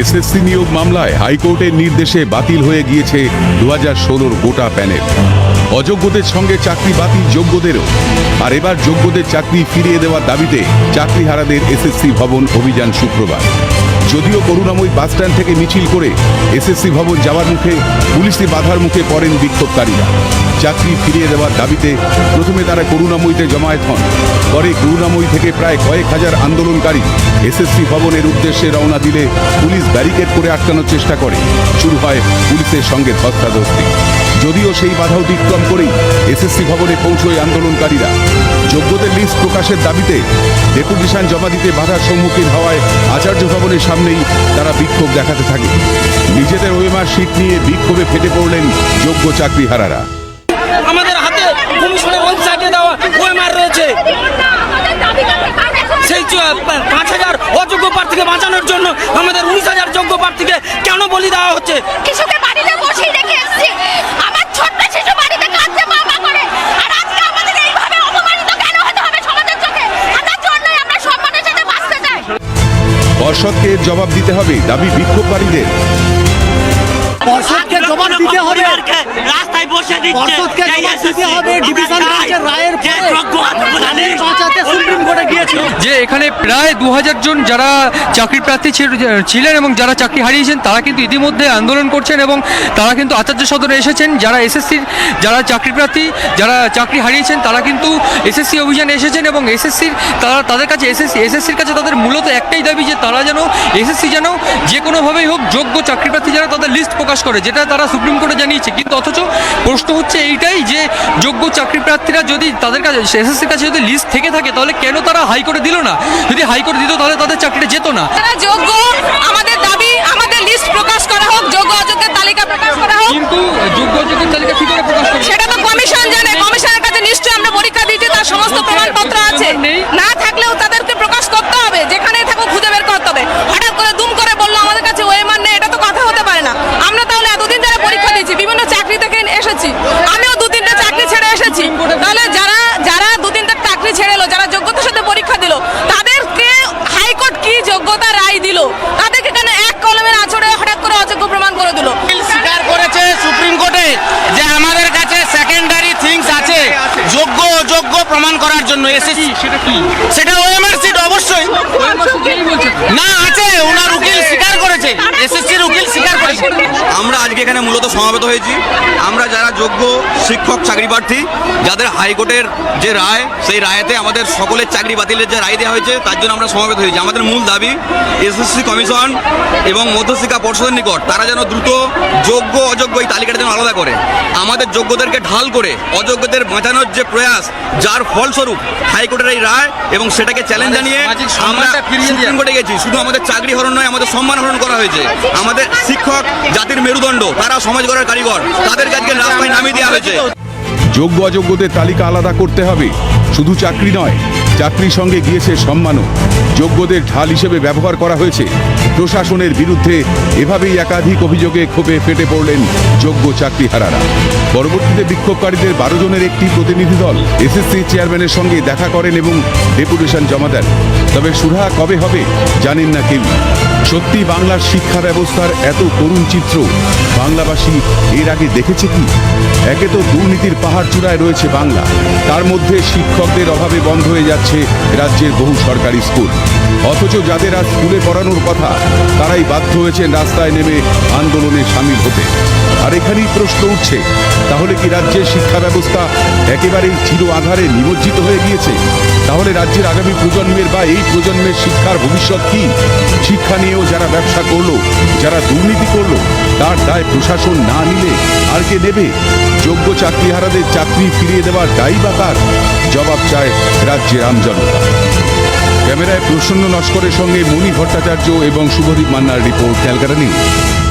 SSC নিয়োগ মামলায় হাইকোর্টের নির্দেশে বাতিল হয়ে গিয়েছে দু হাজার ষোলোর গোটা প্যানেল। অযোগ্যদের সঙ্গে চাকরি বাতিল যোগ্যদেরও। আর এবার যোগ্যদের চাকরি ফিরিয়ে দেওয়ার দাবিতে চাকরিহারাদের এসএসসি ভবন অভিযান শুক্রবার। যদিও করুণাময়ী বাসস্ট্যান্ড থেকে মিছিল করে এসএসসি ভবন যাওয়ার মুখে পুলিশি বাধার মুখে পড়েন বিক্ষোভকারীরা। চাকরি ফিরিয়ে দেওয়ার দাবিতে প্রথমে তারা করুণাময়ীতে জমায়েত হন। পরে করুণাময়ী থেকে প্রায় কয়েক হাজার আন্দোলনকারী এসএসসি ভবনের উদ্দেশ্যে রওনা দিলে পুলিশ ব্যারিকেড করে আটকানোর চেষ্টা করে। শুরু হয় পুলিশের সঙ্গে ধস্তাধস্তি। যদিও সেই বাধা অতিক্রম করেই এসএসসি ভবনে পৌঁছয় আন্দোলনকারীরা। যোগ্যদের লিস্ট প্রকাশের দাবিতে ডেপুটেশন জমা দিতে বাধার সম্মুখীন হওয়ায় আচার্য ভবনের সামনেই তারা বিক্ষোভ দেখাতে থাকে। নিজেদের ওয়েমার শিট নিয়ে বিক্ষোভে ফেটে পড়লেন যোগ্য চাকরিহারারা। আমাদের হাতে কমিশনের ওয়েবসাইটে দেওয়া ওএমআর রয়েছে। সেই পাঁচ হাজার অযোগ্য প্রার্থীকে বাঁচানোর জন্য আমাদের উনিশ হাজার যোগ্য প্রার্থীকে কেন বলি দেওয়া হচ্ছে? পর্ষদকে জবাব দিতে হবে দাবি বিক্ষোভকারীদের। পর্ষদকে জবাব দিতে হবে। রাস্তায় বসে দিচ্ছে। পর্ষদকে জবাব দিতে হবে। ডিভিশন রায়ের পরে বাঁচাতে সুপ্রিম কোর্টে গিয়েছিল। এখানে প্রায় দু হাজার জন যারা চাকরি প্রার্থী ছিল- ছিলেন এবং যারা চাকরি হারিয়েছেন, তারা কিন্তু ইতিমধ্যে আন্দোলন করছেন এবং তারা কিন্তু আচার্য সদরে এসেছেন। যারা এসএসসির যারা চাকরি প্রার্থী যারা চাকরি হারিয়েছেন, তারা কিন্তু এসএসসি অভিযানে এসেছেন এবং এসএসসির তারা, তাদের কাছে এসএসসি এসএসসির কাছে তাদের মূলত একটাই দাবি যে তারা যেন এসএসসি যেন যে কোনোভাবেই হোক যোগ্য চাকরি প্রার্থী যেন তাদের লিস্ট প্রকাশ করে, যেটা তারা সুপ্রিম কোর্টে জানিয়েছে। কিন্তু অথচ প্রশ্ন হচ্ছে এইটাই যে যোগ্য চাকরি প্রার্থীরা যদি তাদের কাছে এসএসসির কাছে যদি লিস্ট থেকে থাকে, তাহলে কেন তারা হাইকোর্টে দিল না? যদি হাইকোর্ট দিত তাহলে তাদের চাকরিটা যেত না। যোগ্য। আমাদের দাবি, আমাদের লিস্ট প্রকাশ করা হোক যোগ্য অযোগ্যের তালিকা প্রকাশ করা হোক কিন্তু যোগ্য যোগ্যের তালিকা কি করে প্রকাশ করবে সেটা তো কমিশন জানে কমিশনের কাছে নিশ্চয়ই আমরা পরীক্ষা দিয়েছি তার সমস্ত প্রমাণপত্র আছে না থাকলেও তাদেরকে প্রকাশ করতে হবে যেখানেই থাকুক খুঁজে বের করতে হবে হঠাৎ করে দুম করে বলল আমাদের কাছে ওয়েমান নেই এটা তো কথা হতে পারে না আমরা তাহলে এতদিন ধরে পরীক্ষা দিয়েছি বিভিন্ন চাকরি থেকে এসেছি আমিও দু তিনটে চাকরি ছেড়ে এসেছি তাহলে যারা যারা দু তিনটে চাকরি ছেড়ে এলো যারা যোগ্যতার সাথে পরীক্ষা দিল তাদেরকে হাইকোর্ট কি যোগ্যতা দিল। তাদেরকে কেন এক কলমের আচরে হঠাৎ করে অযোগ্য প্রমাণ করে দিল? স্বীকার করেছে সুপ্রিম কোর্টে যে আমাদের কাছে সেকেন্ডারি থিংস আছে যোগ্য অযোগ্য প্রমাণ করার জন্য। এসএসসি সেটা কি? সেটা ওএমআর সিট অবশ্যই। না আছে। ওনার উকিল করেছে এসএসসির উকিল স্বীকার করেছে আমরা আজকে এখানে মূলত সমাবেত হয়েছি। আমরা যারা যোগ্য শিক্ষক চাকরি প্রার্থী যাদের হাইকোর্টের যে রায় সেই রায়েতে আমাদের সকলের চাকরি বাতিলের যে রায় দেওয়া হয়েছে তার জন্য আমরা সমাবেত হয়েছি। আমাদের মূল দাবি এসএসসি কমিশন এবং মধ্যশিক্ষা পর্ষদের নিকট তারা যেন দ্রুত যোগ্য অযোগ্য এই তালিকাটা যেন আলাদা করে। আমাদের যোগ্যদেরকে ঢাল করে অযোগ্যদের বাঁচানোর যে প্রয়াস যার ফলস্বরূপ হাইকোর্টের এই রায় এবং সেটাকে চ্যালেঞ্জ জানিয়ে আমরা সুপ্রিম কোর্টে গেছি। শুধু আমাদের চাকরি হরণ নয় আমাদের সম্মান হরণ করা হয়েছে। আমাদের শিক্ষক জাতির মেরুদণ্ড, তারা সমাজ গড়ার কারিগর। তাদের আজকে রাস্তায় নামিয়ে দেওয়া হয়েছে। যোগ্য অযোগ্যদের তালিকা আলাদা করতে হবে। শুধু চাকরি নয়, চাকরির সঙ্গে গিয়েছে সম্মানও। যোগ্যদের ঢাল হিসেবে ব্যবহার করা হয়েছে। প্রশাসনের বিরুদ্ধে এভাবেই একাধিক অভিযোগে ক্ষোভে ফেটে পড়লেন যোগ্য চাকরিহারারা। পরবর্তীতে বিক্ষোভকারীদের বারো জনের একটি প্রতিনিধি দল এসএসসি চেয়ারম্যানের সঙ্গে দেখা করেন এবং ডেপুটেশন জমা দেন। তবে সুরাহা কবে হবে জানেন না কেউ। সত্যি বাংলার শিক্ষা ব্যবস্থার এত করুণ চিত্র বাংলাবাসী এর আগে দেখেছে কি? একে তো দুর্নীতির পাহাড় চূড়ায় রয়েছে বাংলা। তার মধ্যে শিক্ষকদের অভাবে বন্ধ হয়ে যাচ্ছে রাজ্যের বহু সরকারি স্কুল। অথচ যাদের আজ স্কুলে পড়ানোর কথা, তারাই বাধ্য হয়েছেন রাস্তায় নেমে আন্দোলনে সামিল হতে। আর এখানেই প্রশ্ন উঠছে, তাহলে কি রাজ্যের শিক্ষা ব্যবস্থা একেবারেই চির আধারে নিমজ্জিত হয়ে গিয়েছে? তাহলে রাজ্যের আগামী প্রজন্মের বা এই প্রজন্মের শিক্ষার ভবিষ্যৎ কি? শিক্ষা নিয়েও যারা ব্যবসা করল, যারা দুর্নীতি করল, তার দায় প্রশাসন না নিলে আর কে নেবে? যোগ্য চাকরিহারাদের চাকরি ফিরিয়ে দেওয়ার দায়ী বা জবাব চায় রাজ্যের আমজনতা ক্যামেরায় প্রসন্ন নস্করের সঙ্গে মণি ভট্টাচার্য এবং শুভদীপ মান্নার রিপোর্ট, ক্যালকাটা নিউজ।